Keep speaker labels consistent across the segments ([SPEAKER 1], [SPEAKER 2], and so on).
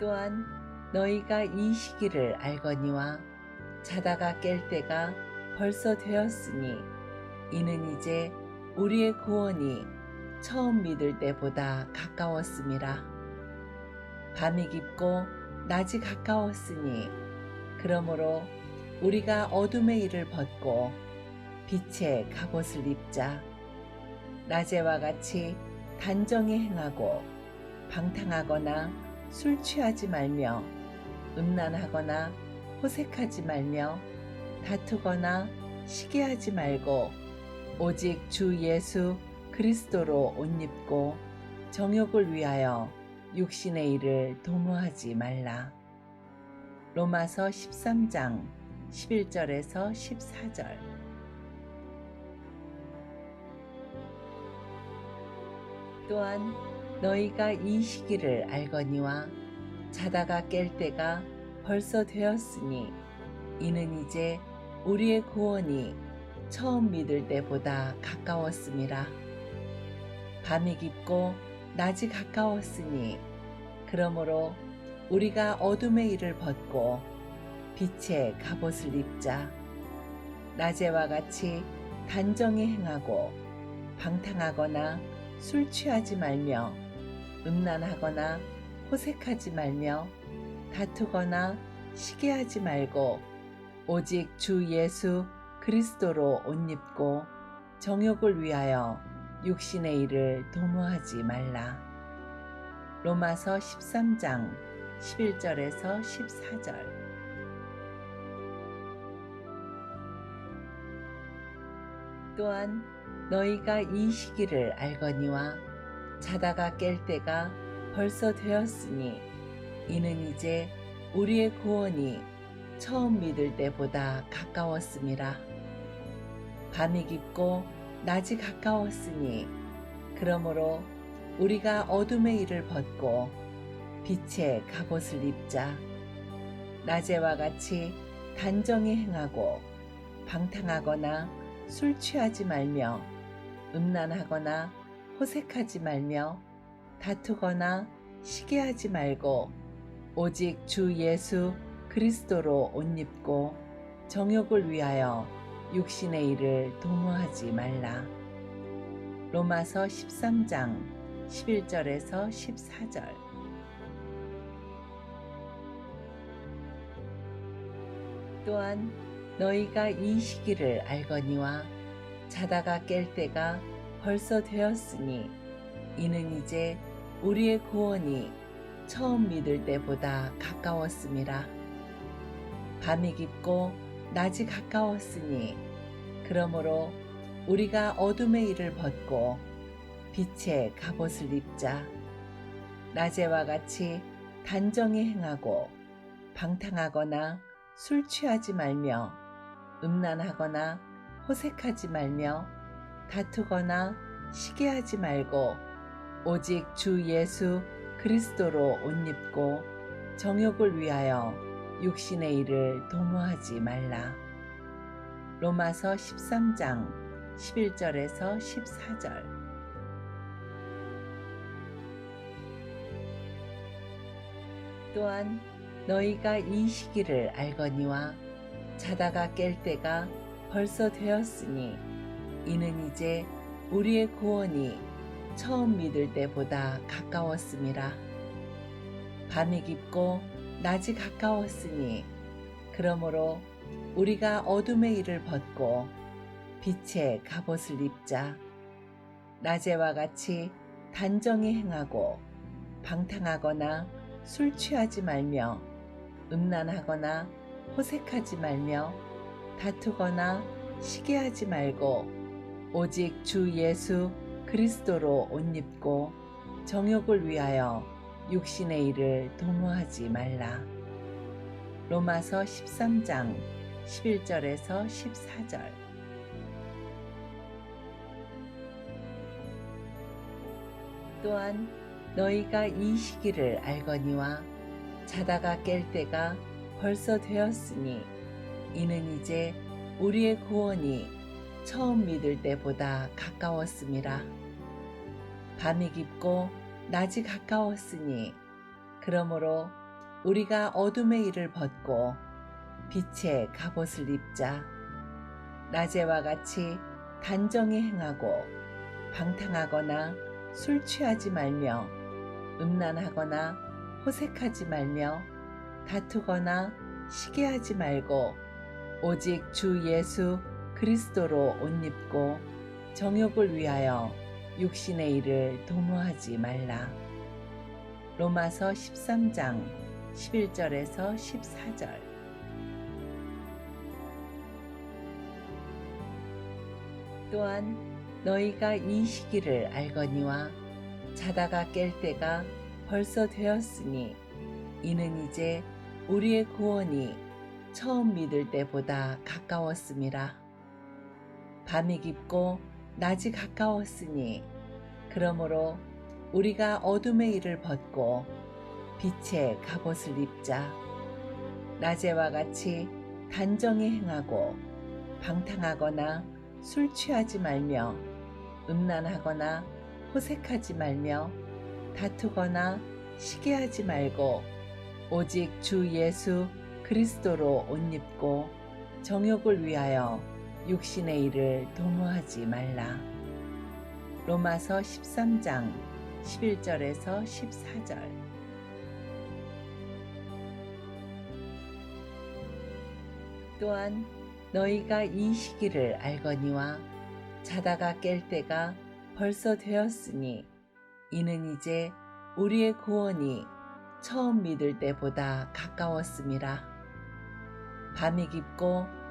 [SPEAKER 1] 또한 너희가 이 시기를 알거니와 자다가 깰 때가 벌써 되었으니 이는 이제 우리의 구원이 처음 믿을 때보다 가까웠음이라. 밤이 깊고 낮이 가까웠으니 그러므로 우리가 어둠의 일을 벗고 빛의 갑옷을 입자. 낮에와 같이 단정히 행하고 방탕하거나 술 취하지 말며 음란하거나 호색하지 말며 다투거나 시기하지 말고 오직 주 예수 그리스도로 옷 입고 정욕을 위하여 육신의 일을 도모하지 말라. 로마서 13장 11절에서 14절 또한 너희가 이 시기를 알거니와 자다가 깰 때가 벌써 되었으니 이는 이제 우리의 구원이 처음 믿을 때보다 가까웠음이라. 밤이 깊고 낮이 가까웠으니 그러므로 우리가 어둠의 일을 벗고 빛의 갑옷을 입자. 낮에와 같이 단정히 행하고 방탕하거나 술 취하지 말며 음란하거나 호색하지 말며 다투거나 시기하지 말고 오직 주 예수 그리스도로 옷 입고 정욕을 위하여 육신의 일을 도모하지 말라. 로마서 13장 11절에서 14절 또한 너희가 이 시기를 알거니와 자다가 깰 때가 벌써 되었으니 이는 이제 우리의 구원이 처음 믿을 때보다 가까웠음이라. 밤이 깊고 낮이 가까웠으니 그러므로 우리가 어둠의 일을 벗고 빛의 갑옷을 입자. 낮에와 같이 단정히 행하고 방탕하거나 술 취하지 말며 음란하거나 호색하지 말며 다투거나 시기하지 말고 오직 주 예수 그리스도로 옷 입고 정욕을 위하여 육신의 일을 도모하지 말라. 로마서 13장 11절에서 14절 또한 너희가 이 시기를 알거니와 자다가 깰 때가 벌써 되었으니 이는 이제 우리의 구원이 처음 믿을 때보다 가까웠음이라. 밤이 깊고 낮이 가까웠으니 그러므로 우리가 어둠의 일을 벗고 빛의 갑옷을 입자. 낮에와 같이 단정히 행하고 방탕하거나 술 취하지 말며 음란하거나 호색하지 말며 다투거나 시기하지 말고 오직 주 예수 그리스도로 옷 입고 정욕을 위하여 육신의 일을 도모하지 말라. 로마서 13장 11절에서 14절 또한 너희가 이 시기를 알거니와 자다가 깰 때가 벌써 되었으니 이는 이제 우리의 구원이 처음 믿을 때보다 가까웠음이라. 밤이 깊고 낮이 가까웠으니 그러므로 우리가 어둠의 일을 벗고 빛의 갑옷을 입자. 낮에와 같이 단정히 행하고 방탕하거나 술 취하지 말며 음란하거나 호색하지 말며 다투거나 시기하지 말고 오직 주 예수 그리스도로 옷 입고 정욕을 위하여 육신의 일을 도모하지 말라. 로마서 13장 11절에서 14절 또한 너희가 이 시기를 알거니와 자다가 깰 때가 벌써 되었으니 이는 이제 우리의 구원이 처음 믿을 때보다 가까웠음이라. 밤이 깊고 낮이 가까웠으니 그러므로 우리가 어둠의 일을 벗고 빛의 갑옷을 입자. 낮에와 같이 단정히 행하고 방탕하거나 술 취하지 말며 음란하거나 호색하지 말며 다투거나 시기하지 말고 오직 주 예수 그리스도로 옷 입고 정욕을 위하여 육신의 일을 도모하지 말라. 로마서 13장 11절에서 14절 또한 너희가 이 시기를 알거니와 자다가 깰 때가 벌써 되었으니 이는 이제 우리의 구원이 처음 믿을 때보다 가까웠음이라. 밤이 깊고 낮이 가까웠으니 그러므로 우리가 어둠의 일을 벗고 빛의 갑옷을 입자. 낮에와 같이 단정히 행하고 방탕하거나 술 취하지 말며 음란하거나 호색하지 말며 다투거나 시기하지 말고 오직 주 예수 그리스도로 옷 입고 정욕을 위하여 육신의 일을 도모하지 말라. 로마서 13장 11절에서 14절 또한 너희가 이 시기를 알거니와 자다가 깰 때가 벌써 되었으니 이는 이제 우리의 구원이 처음 믿을 때보다 가까웠음이라. 밤이 깊고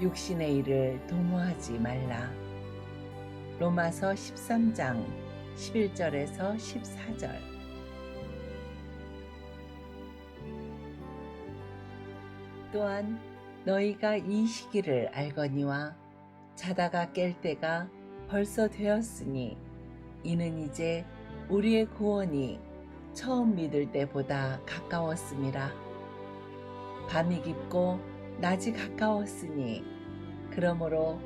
[SPEAKER 1] 육신의 일을 도모하지 말라. 로마서 13장 11절에서 14절 또한 너희가 이 시기를 알거니와 자다가 깰 때가 벌써 되었으니 이는 이제 우리의 구원이 처음 믿을 때보다 가까웠음이라. 밤이 깊고 낮이 가까웠으니 그러므로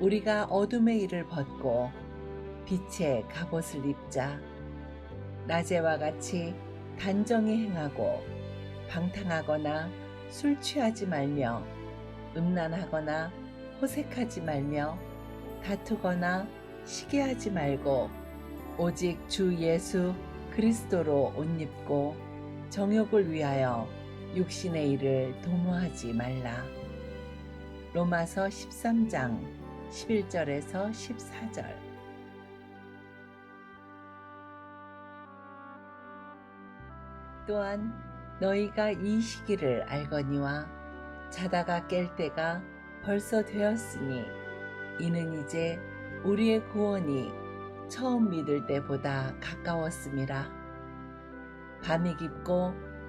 [SPEAKER 1] 우리가 어둠의 일을 벗고 빛의 갑옷을 입자. 낮에와 같이 단정히 행하고 방탕하거나 술 취하지 말며 음란하거나 호색하지 말며 다투거나 시기하지 말고 오직 주 예수 그리스도로 옷 입고 정욕을 위하여 육신의 일을 도모하지 말라. 로마서 13장 11절에서 14절 또한 너희가 이 시기를 알거니와 자다가 깰 때가 벌써 되었으니 이는 이제 우리의 구원이 처음 믿을 때보다 가까웠음이라. 밤이 깊고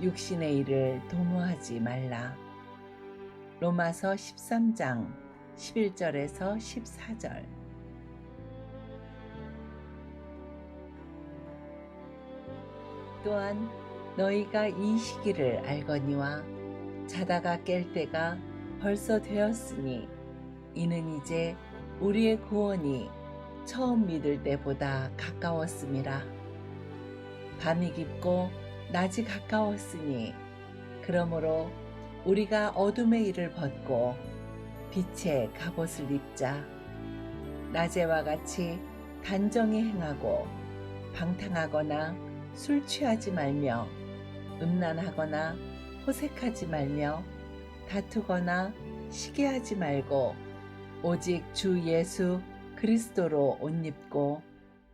[SPEAKER 1] 육신의 일을 도모하지 말라. 로마서 13장 11절에서 14절 또한 너희가 이 시기를 알거니와 자다가 깰 때가 벌써 되었으니 이는 이제 우리의 구원이 처음 믿을 때보다 가까웠음이라. 밤이 깊고 낮이 가까웠으니 그러므로 우리가 어둠의 일을 벗고 빛의 갑옷을 입자. 낮에와 같이 단정히 행하고 방탕하거나 술 취하지 말며 음란하거나 호색하지 말며 다투거나 시기하지 말고 오직 주 예수 그리스도로 옷 입고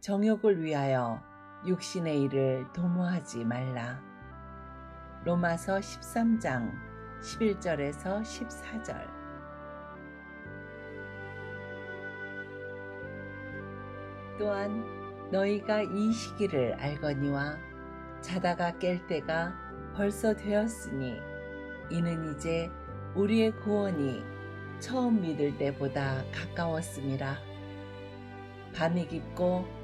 [SPEAKER 1] 정욕을 위하여 육신의 일을 도모하지 말라. 로마서 13장 11절에서 14절 또한 너희가 이 시기를 알거니와 자다가 깰 때가 벌써 되었으니 이는 이제 우리의 구원이 처음 믿을 때보다 가까웠음이라. 밤이 깊고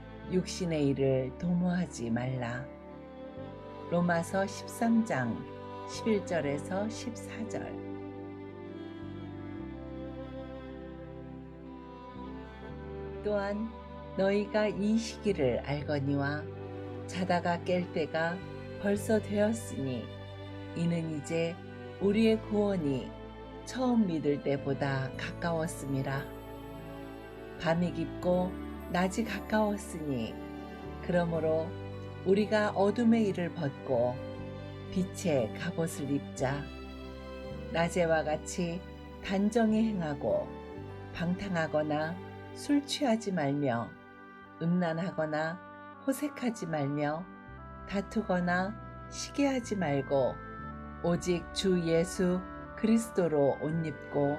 [SPEAKER 1] 육신의 일을 도모하지 말라. 로마서 13장 11절에서 14절 또한 너희가 이 시기를 알거니와 자다가 깰 때가 벌써 되었으니 이는 이제 우리의 구원이 처음 믿을 때보다 가까웠음이라. 밤이 깊고 낮이 가까웠으니 그러므로 우리가 어둠의 일을 벗고 빛의 갑옷을 입자. 낮에와 같이 단정히 행하고 방탕하거나 술 취하지 말며 음란하거나 호색하지 말며 다투거나 시기하지 말고 오직 주 예수 그리스도로 옷 입고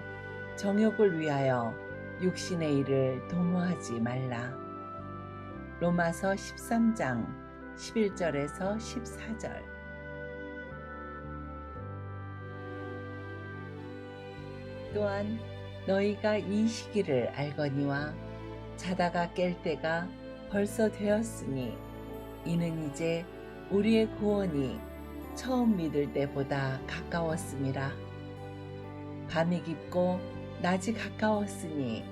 [SPEAKER 1] 정욕을 위하여 육신의 일을 도모하지 말라. 로마서 13장 11절에서 14절 또한 너희가 이 시기를 알거니와 자다가 깰 때가 벌써 되었으니 이는 이제 우리의 구원이 처음 믿을 때보다 가까웠음이라. 밤이 깊고 낮이 가까웠으니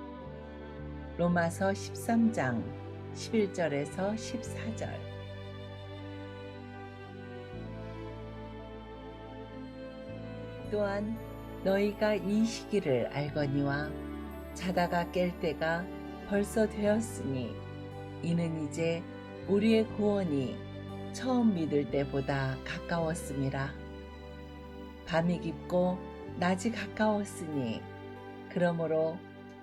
[SPEAKER 1] 로마서 13장 11절에서 14절 또한 너희가 이 시기를 알거니와 자다가 깰 때가 벌써 되었으니 이는 이제 우리의 구원이 처음 믿을 때보다 가까웠음이라. 밤이 깊고 낮이 가까웠으니 그러므로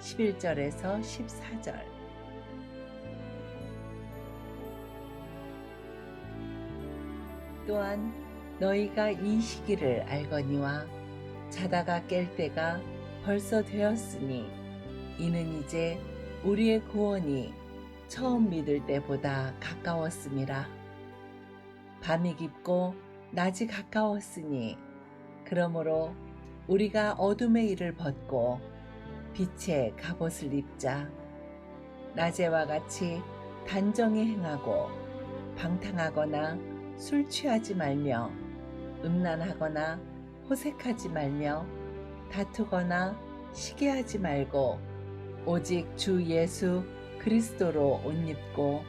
[SPEAKER 1] 11절에서 14절 또한 너희가 이 시기를 알거니와 자다가 깰 때가 벌써 되었으니 이는 이제 우리의 구원이 처음 믿을 때보다 가까웠음이라. 밤이 깊고 낮이 가까웠으니 그러므로 우리가 어둠의 일을 벗고 빛의 갑옷을 입자. 낮에와 같이 단정히 행하고 방탕하거나 술 취하지 말며 음란하거나 호색하지 말며 다투거나 시기하지 말고 오직 주 예수 그리스도로 옷 입고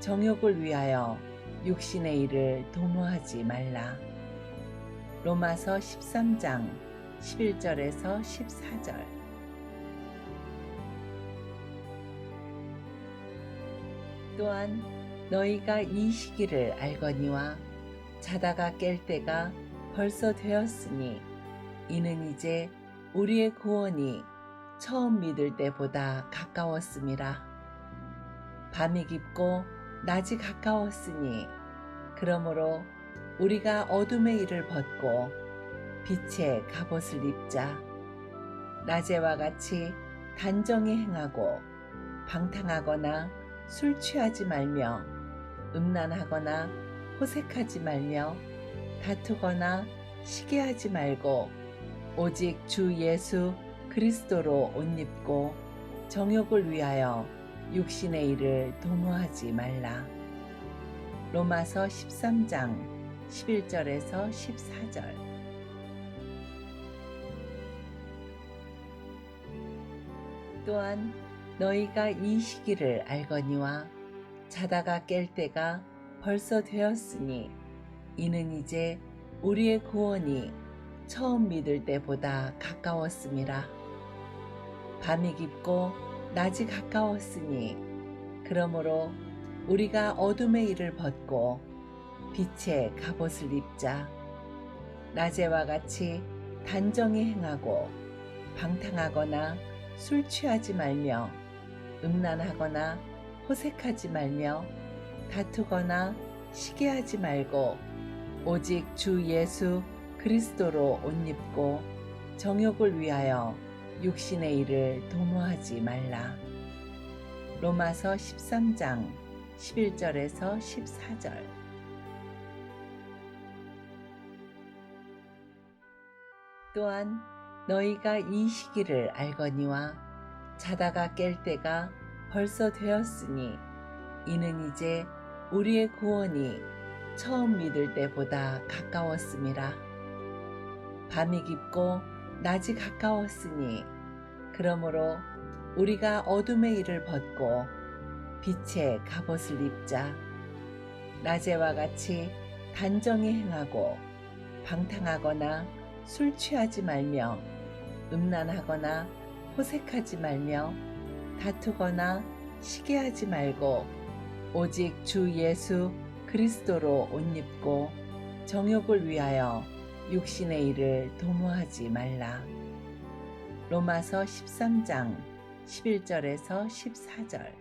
[SPEAKER 1] 정욕을 위하여 육신의 일을 도모하지 말라. 로마서 13장 11절에서 14절 또한 너희가 이 시기를 알거니와 자다가 깰 때가 벌써 되었으니 이는 이제 우리의 구원이 처음 믿을 때보다 가까웠음이라. 밤이 깊고 낮이 가까웠으니 그러므로 우리가 어둠의 일을 벗고 빛의 갑옷을 입자. 낮에와 같이 단정히 행하고 방탕하거나 술 취하지 말며 음란하거나 호색하지 말며 다투거나 시기하지 말고 오직 주 예수 그리스도로 옷 입고 정욕을 위하여 육신의 일을 도모하지 말라. 로마서 13장 11절에서 14절 또한 너희가 이 시기를 알거니와 자다가 깰 때가 벌써 되었으니 이는 이제 우리의 구원이 처음 믿을 때보다 가까웠음이라. 밤이 깊고 낮이 가까웠으니 그러므로 우리가 어둠의 일을 벗고 빛의 갑옷을 입자. 낮에와 같이 단정히 행하고 방탕하거나 술 취하지 말며 음란하거나 호색하지 말며 다투거나 시기하지 말고 오직 주 예수 그리스도로 옷 입고 정욕을 위하여 육신의 일을 도모하지 말라. 로마서 13장 11절에서 14절 또한 너희가 이 시기를 알거니와 자다가 깰 때가 벌써 되었으니 이는 이제 우리의 구원이 처음 믿을 때보다 가까웠음이라. 밤이 깊고 낮이 가까웠으니 그러므로 우리가 어둠의 일을 벗고 빛의 갑옷을 입자. 낮에와 같이 단정히 행하고 방탕하거나 술 취하지 말며 음란하거나 호색하지 말며 다투거나 시기하지 말고 오직 주 예수 그리스도로 옷 입고 정욕을 위하여 육신의 일을 도모하지 말라. 로마서 13장 11절에서 14절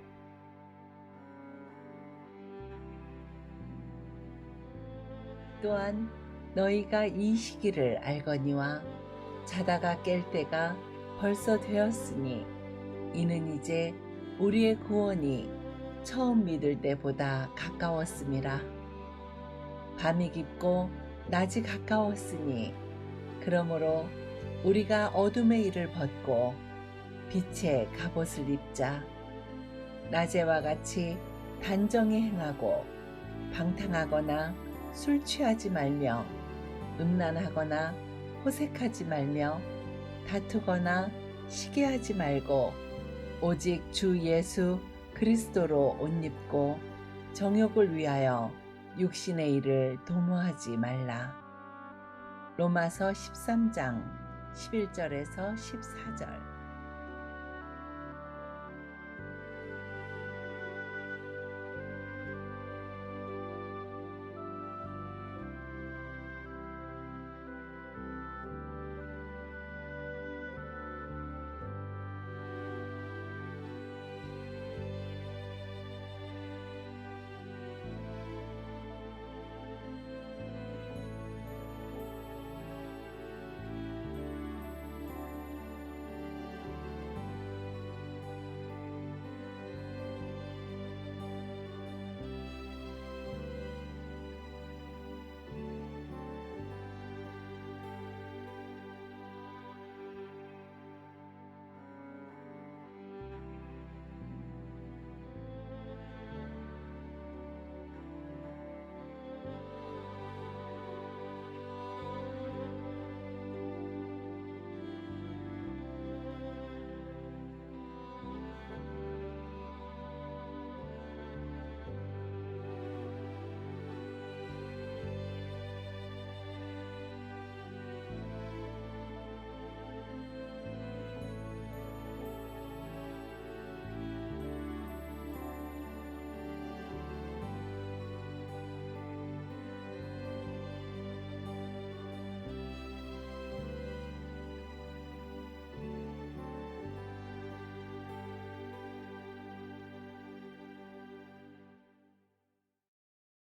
[SPEAKER 1] 또한 너희가 이 시기를 알거니와 자다가 깰 때가 벌써 되었으니 이는 이제 우리의 구원이 처음 믿을 때보다 가까웠음이라. 밤이 깊고 낮이 가까웠으니 그러므로 우리가 어둠의 일을 벗고 빛의 갑옷을 입자. 낮에와 같이 단정히 행하고 방탕하거나 술 취하지 말며 음란하거나 호색하지 말며 다투거나 시기하지 말고 오직 주 예수 그리스도로 옷 입고 정욕을 위하여 육신의 일을 도모하지 말라. 로마서 13장 11절에서 14절